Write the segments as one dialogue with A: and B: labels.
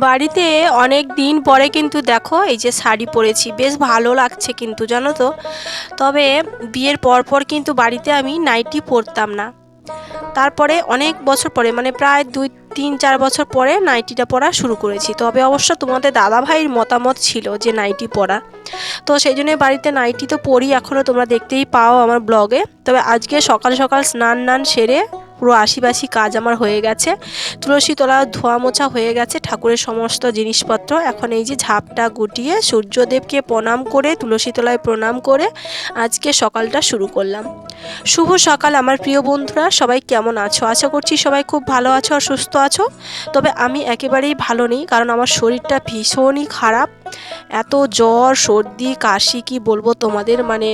A: বাড়িতে অনেক দিন পরে কিন্তু দেখো এই যে শাড়ি পরেছি, বেশ ভালো লাগছে কিন্তু, জানো তো? তবে বিয়ের পর পর কিন্তু বাড়িতে আমি নাইটি পরতাম না। তারপরে অনেক বছর পরে মানে প্রায় দুই, তিন, চার বছর পরে নাইটিটা পরা শুরু করেছি। তবে অবশ্য তোমাদের দাদা ভাইয়ের মতামত ছিল যে নাইটি পরা। তো সেই জন্য বাড়িতে নাইটি তো পরি এখনও তোমরা দেখতেই পাও আমার ব্লগে। তবে আজকে সকাল সকাল স্নান নান সেরে পুরো আশিবাসি কাজ আমার হয়ে গেছে। তুলসী তলা ধোয়া মোছা হয়ে গেছে, ঠাকুরের সমস্ত জিনিসপত্র। এখন এই যে ঝাপটা গুটিয়ে সূর্যদেবকে প্রণাম করে, তুলসী তলায় প্রণাম করে আজকে সকালটা শুরু করলাম। শুভ সকাল আমার প্রিয় বন্ধুরা, সবাই কেমন আছো? আশা করছি সবাই খুব ভালো আছো আর সুস্থ আছো। তবে আমি একেবারেই ভালো নেই, কারণ আমার শরীরটা ভীষণই খারাপ। এত জ্বর, সর্দি, কাশি, কি বলব তোমাদের? মানে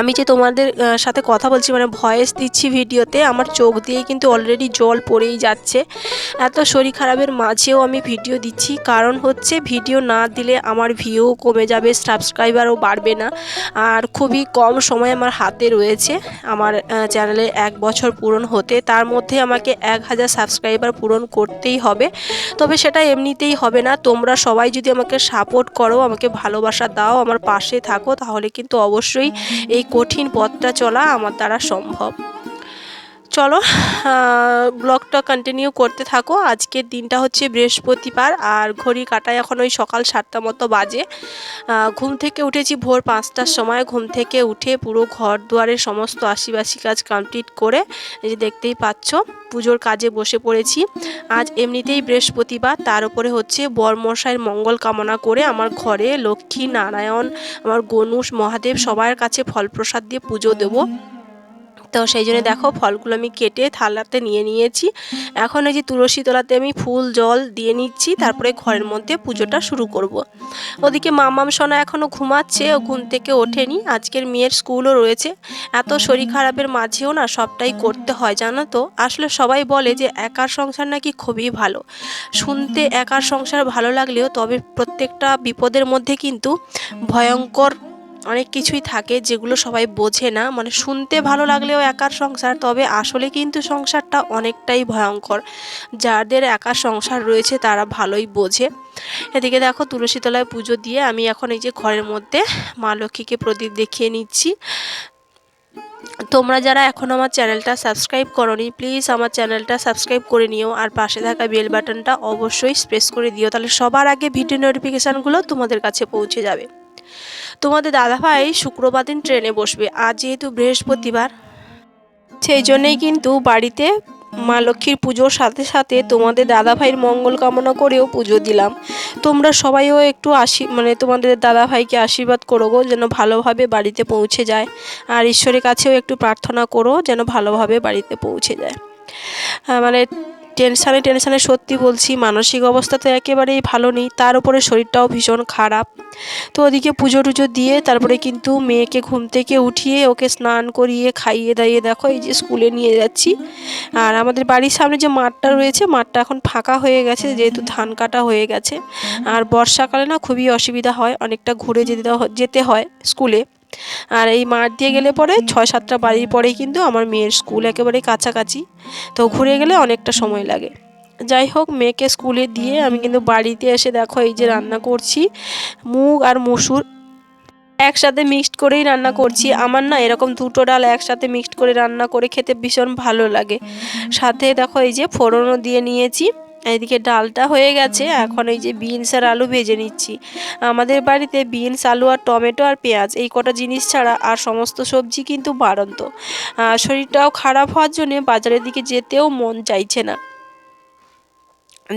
A: আমি যে তোমাদের সাথে কথা বলছি মানে ভয়েস দিচ্ছি ভিডিওতে, আমার চোখ দিয়েই কিন্তু অলরেডি জল পড়েই যাচ্ছে। এত শরীর খারাপের মাঝেও আমি ভিডিও দিচ্ছি। কারণ হচ্ছে, ভিডিও না দিলে আমার ভিউ কমে যাবে সাবস্ক্রাইবারও বাড়বে না। আর খুবই কম সময় আমার হাতে রয়েছে আমার চ্যানেলে এক বছর পূরণ হতে। তার মধ্যে আমাকে এক হাজার সাবস্ক্রাইবার পূরণ করতেই হবে। তবে সেটা এমনিতেই হবে না। তোমরা সবাই যদি আমাকে সাপোর্ট করো, আমাকে ভালোবাসা দাও, আমার পাশে থাকো, তাহলে কিন্তু অবশ্যই এই কঠিন পথটা চলা আমার দ্বারা সম্ভব। চলো ব্লগটা কন্টিনিউ করতে থাকো। আজকের দিনটা হচ্ছে বৃহস্পতিবার, আর ঘড়ি কাটায় এখন ওই সকাল সাতটা মতো বাজে। ঘুম থেকে উঠেছি ভোর পাঁচটার সময়। ঘুম থেকে উঠে পুরো ঘর দুয়ারের সমস্ত আশিবাসি কাজ কমপ্লিট করে এই যে দেখতেই পাচ্ছ, পুজোর কাজে বসে পড়েছি। আজ এমনিতেই বৃহস্পতিবার, তার উপরে হচ্ছে বরমশাইয়ের মঙ্গল কামনা করে আমার ঘরে লক্ষ্মী, নারায়ণ, আমার গণুষ মহাদেব সবার কাছে ফল প্রসাদ দিয়ে পুজো দেবো। তো সেই জন্য দেখো ফলগুলো আমি কেটে থালাতে নিয়ে নিয়েছি। এখন এই যে তুলসী তলাতে আমি ফুল জল দিয়ে নিচ্ছি তারপরে ঘরের মধ্যে পুজোটা শুরু করব। ওদিকে মামাম সোনা এখনও ঘুমাচ্ছে ও ঘুম থেকে ওঠেনি। আজকের মেয়ের স্কুলও রয়েছে। এত শরীর খারাপের মাঝেও না সবটাই করতে হয় জানো তো? আসলে সবাই বলে যে একার সংসার নাকি খুবই ভালো। শুনতে একার সংসার ভালো লাগলেও তবে প্রত্যেকটা বিপদের মধ্যে কিন্তু ভয়ঙ্কর অনেক কিছুই থাকে যেগুলো সবাই বোঝে না। মানে শুনতে ভালো লাগলেও একার সংসার, তবে আসলে কিন্তু সংসারটা অনেকটাই ভয়ঙ্কর। যাদের একার সংসার রয়েছে তারা ভালোই বোঝে। এদিকে দেখো তুলসী তলায় পুজো দিয়ে আমি এখন এই যে ঘরের মধ্যে মা লক্ষ্মীকে প্রদীপ দেখিয়ে নিচ্ছি। তোমরা যারা এখন আমার চ্যানেলটা সাবস্ক্রাইব করনি, প্লিজ আমার চ্যানেলটা সাবস্ক্রাইব করে নিও। আর পাশে থাকা বেল বাটনটা অবশ্যই প্রেস করে দিও। তাহলে সবার আগে ভিডিও নোটিফিকেশানগুলো তোমাদের কাছে পৌঁছে যাবে। তোমাদের দাদাভাই শুক্রবার দিন ট্রেনে বসবে। আজ যেহেতু বৃহস্পতিবার, সেই জন্যেই কিন্তু বাড়িতে মা লক্ষ্মীর পুজোর সাথে সাথে তোমাদের দাদাভাইয়ের মঙ্গল কামনা করেও পুজো দিলাম। তোমরা সবাইও একটু আশি মানে তোমাদের দাদাভাইকে আশীর্বাদ করো যেন ভালোভাবে বাড়িতে পৌঁছে যায়। আর ঈশ্বরের কাছেও একটু প্রার্থনা করো, যেন ভালোভাবে বাড়িতে পৌঁছে যায়। মানে টেনশানে টেনশানে সত্যি বলছি, মানসিক অবস্থা তো একেবারেই ভালো নেই, তার উপরে শরীরটাও ভীষণ খারাপ। তো ওদিকে পুজো টুজো দিয়ে তারপরে কিন্তু মেয়েকে ঘুম থেকে উঠিয়ে ওকে স্নান করিয়ে খাইয়ে দাইয়ে দেখো, এই যে স্কুলে নিয়ে যাচ্ছি। আর আমাদের বাড়ির সামনে যে মাঠটা রয়েছে, মাঠটা এখন ফাঁকা হয়ে গেছে, যেহেতু ধান কাটা হয়ে গেছে। আর বর্ষাকালে না খুবই অসুবিধা হয়, অনেকটা ঘুরে যেতে যেতে হয় স্কুলে। আর এই মাঠ দিয়ে গেলে পরে ছয় সাতটা বাড়ির পরেই কিন্তু আমার মেয়ের স্কুল একেবারে কাছাকাছি। তো ঘুরে গেলে অনেকটা সময় লাগে। যাই হোক মেয়েকে স্কুলে দিয়ে আমি কিন্তু বাড়িতে এসে দেখো এই যে রান্না করছি। মুগ আর মসুর একসাথে মিক্সড করেই রান্না করছি। আমার না এরকম দুটো ডাল একসাথে মিক্সড করে রান্না করে খেতে ভীষণ ভালো লাগে। সাথে দেখো এই যে ফোড়নও দিয়ে নিয়েছি। এদিকে ডালটা হয়ে গেছে, এখন এই যে বিনস আর আলু ভেজে নিচ্ছি। আমাদের বাড়িতে বিনস, আলু আর টমেটো আর পেঁয়াজ, এই কটা জিনিস ছাড়া আর সমস্ত সবজি কিন্তু বাড়ন্ত। শরীরটাও খারাপ হওয়ার জন্যে বাজারের দিকে যেতেও মন চাইছে না।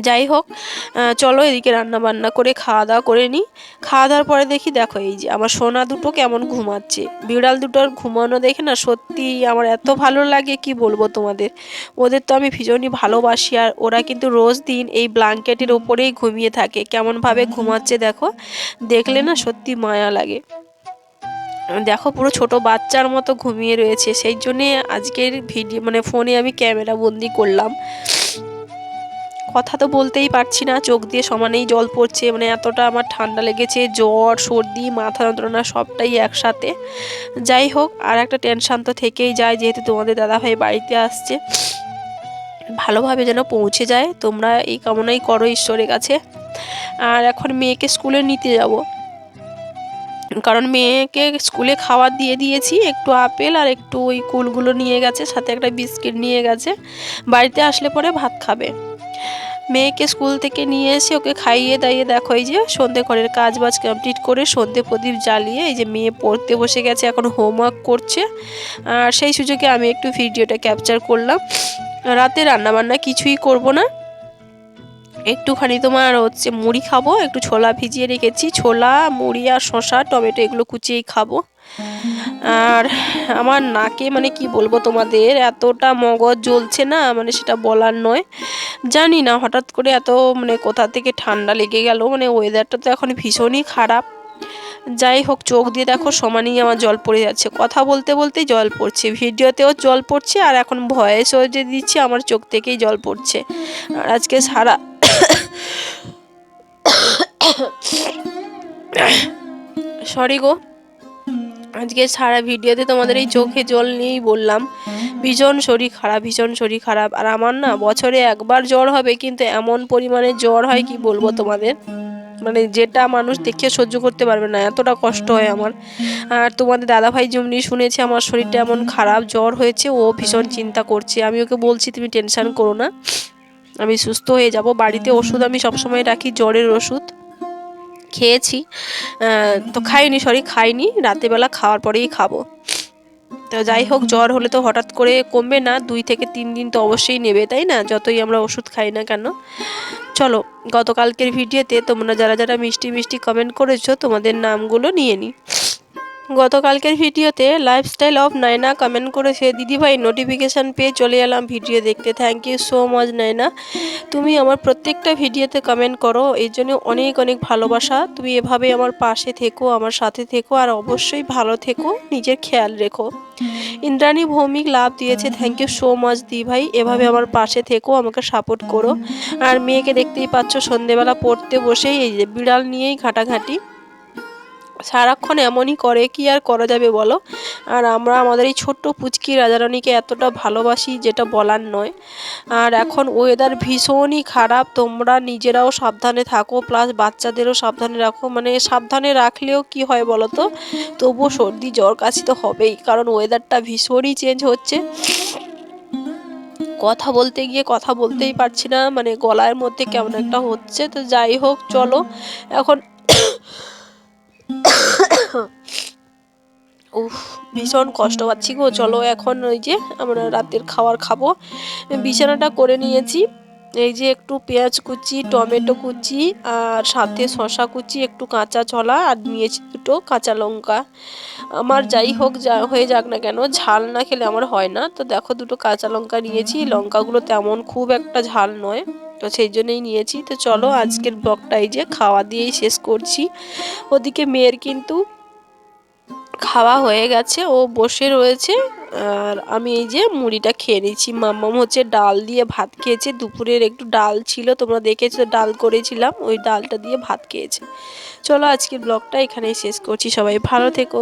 A: যাই হোক চলো এদিকে রান্না বান্না করে খাওয়া দাওয়া করে নিই খাওয়া দাওয়ার পরে দেখি, দেখো এই যে আমার সোনা দুটো কেমন ঘুমাচ্ছে। বিড়াল দুটোর ঘুমানো দেখে না সত্যি আমার এত ভালো লাগে, কি বলব তোমাদের? ওদের তো আমি ভীষণই ভালোবাসি আর ওরা কিন্তু রোজ দিন এই ব্ল্যাঙ্কেটের ওপরেই ঘুমিয়ে থাকে। কেমনভাবে ঘুমাচ্ছে দেখো। দেখলে না সত্যি মায়া লাগে। দেখো পুরো ছোট বাচ্চার মতো ঘুমিয়ে রয়েছে। সেই জন্যে আজকের ভিডিও মানে ফোনে আমি ক্যামেরা বন্দি করলাম। কথা তো বলতেই পারছি না। চোখ দিয়ে সমানেই জল পড়ছে মানে এতটা আমার ঠান্ডা লেগেছে, জ্বর, সর্দি, মাথা যন্ত্রণা সবটাই একসাথে। যাই হোক, আর একটা টেনশান তো থেকেই যায়, যেহেতু তোমাদের দাদাভাই বাড়িতে আসছে। ভালোভাবে যেন পৌঁছে যায়, তোমরা এই কামনাই করো ঈশ্বরের কাছে। আর এখন মেয়েকে স্কুলে নিতে যাব। কারণ মেয়েকে স্কুলে খাবার দিয়ে দিয়েছি, একটু আপেল আর একটু ওই কুলগুলো নিয়ে গেছে, সাথে একটা বিস্কিট নিয়ে গেছে। বাড়িতে আসলে পরে ভাত খাবে। মেয়েকে স্কুল থেকে নিয়ে এসে ওকে খাইয়ে দাইয়ে দেখো, এই যে সন্ধে ঘরের কাজ বাজ কমপ্লিট করে সন্ধে প্রদীপ জ্বালিয়ে এই যে মেয়ে পড়তে বসে গেছে, এখন হোমওয়ার্ক করছে। আর সেই সুযোগে আমি একটু ভিডিওটা ক্যাপচার করলাম। রাতে রান্নাবান্না কিছুই করব না। একটুখানি তোমার হচ্ছে মুড়ি খাব, একটু ছোলা ভিজিয়ে রেখেছি। ছোলা, মুড়ি আর শশা টমেটো এগুলো কুচিয়েই খাব। আর আমার নাকে মানে কি বলব তোমাদের এতটা মগজ জ্বলছে না মানে সেটা বলার নয় জানি না হঠাৎ করে এত মানে কোথা থেকে ঠান্ডা লেগে গেল মানে ওয়েদারটা তো এখন ভীষণই খারাপ যাই হোক চোখ দিয়ে দেখো সমানই আমার জল পড়ে যাচ্ছে কথা বলতে বলতেই জল পড়ছে ভিডিওতেও জল পড়ছে আর এখন ভয়েসও যে দিচ্ছি আমার চোখ থেকেই জল পড়ছে আর আজকে সারা সরি গো আজকে সারা ভিডিওতে তোমাদের এই চোখে জল নিয়েই বললাম। ভীষণ শরীর খারাপ, ভীষণ শরীর খারাপ। আর আমার না বছরে একবার জ্বর হবে, কিন্তু এমন পরিমাণে জ্বর হয় কি বলব তোমাদের? মানে যেটা মানুষ দেখে সহ্য করতে পারবে না, এতটা কষ্ট হয় আমার। আর তোমাদের দাদাভাই যেমনি শুনেছে, আমার শরীরটা এমন খারাপ, জ্বর হয়েছে, ও ভীষণ চিন্তা করছে। আমি ওকে বলছি, তুমি টেনশান করো না। আমি সুস্থ হয়ে যাব। বাড়িতে ওষুধ আমি সবসময় রাখি, জ্বরের ওষুধ। খেয়েছি। তো খাইনি সরি খাইনি। রাতেবেলা খাওয়ার পরেই খাব। তো যাই হোক, জ্বর হলে তো হঠাৎ করে কমবে না। দুই থেকে তিন দিন তো অবশ্যই নেবে, তাই না? যতই আমরা ওষুধ খাই না কেন। চলো, গতকালকের ভিডিওতে তোমরা যারা যারা মিষ্টি মিষ্টি কমেন্ট করেছ, তোমাদের নামগুলো নিয়ে নিই গতকালকের ভিডিওতে লাইফস্টাইল অফ নাইনা কমেন্ট করেছে, দিদিভাই নোটিফিকেশান পেয়ে চলে এলাম ভিডিও দেখতে। Thank you so much Naina তুমি আমার প্রত্যেকটা ভিডিওতে কমেন্ট করো এই জন্য অনেক অনেক ভালোবাসা। তুমি এভাবে আমার পাশে থেকো, আমার সাথে থেকো, আর অবশ্যই ভালো থেকো, নিজের খেয়াল রেখো। ইন্দ্রাণী ভৌমিক লাভ দিয়েছে থ্যাংক ইউ সো মাচ দি ভাই এভাবে আমার পাশে থেকো, আমাকে সাপোর্ট করো। আর মেয়েকে দেখতেই পাচ্ছ, সন্ধেবেলা পড়তে বসেই এই যে বিড়াল নিয়েই ঘাটাঘাটি। সারাক্ষণ এমনই করে, কি আর করা যাবে বলো? আর আমরা আমাদের এই ছোট্ট পুচকি রাজারানীকে এতটা ভালোবাসি যেটা বলার নয়। আর এখন ওয়েদার ভীষণই খারাপ, তোমরা নিজেরাও সাবধানে থাকো প্লাস বাচ্চাদেরও সাবধানে রাখো। মানে সাবধানে রাখলেও কি হয় বলো তো? তবুও সর্দি, জ্বর কাশি তো হবেই, কারণ ওয়েদারটা ভীষণই চেঞ্জ হচ্ছে। কথা বলতে গিয়ে কথা বলতেই পারছি না মানে গলার মধ্যে কেমন একটা হচ্ছে। তো যাই হোক, চলো। এখন উফ, ভীষণ কষ্ট পাচ্ছি গো। চলো এখন ওই যে আমরা রাতের খাবার খাব। বিছানাটা করে নিয়েছি। এই যে একটু পেঁয়াজ কুচি, টমেটো কুচি আর সাথে শশা কুচি, একটু কাঁচা ছলা আর নিয়েছি দুটো কাঁচা লঙ্কা। আমার যাই হোক যা, হয়ে যাক না কেন, ঝাল না খেলে আমার হয় না। তো দেখো দুটো কাঁচা লঙ্কা নিয়েছি। লঙ্কাগুলো তেমন খুব একটা ঝাল নয়, তো সেই জন্যই নিয়েছি। তো চলো আজকের ব্লগটা এই যে খাওয়া দিয়েই শেষ করছি। ওদিকে মেয়ের কিন্তু খাওয়া হয়ে গেছে, ও বসে রয়েছে। আর আমি এই যে মুড়িটা খেয়ে নিচ্ছি মাম্মাম হচ্ছে ডাল দিয়ে ভাত খেয়েছে। দুপুরের একটু ডাল ছিল, তোমরা দেখেছ, ডাল করেছিলাম, ওই ডালটা দিয়ে ভাত খেয়েছে। চলো আজকের ব্লগটা এখানেই শেষ করছি। সবাই ভালো থেকো।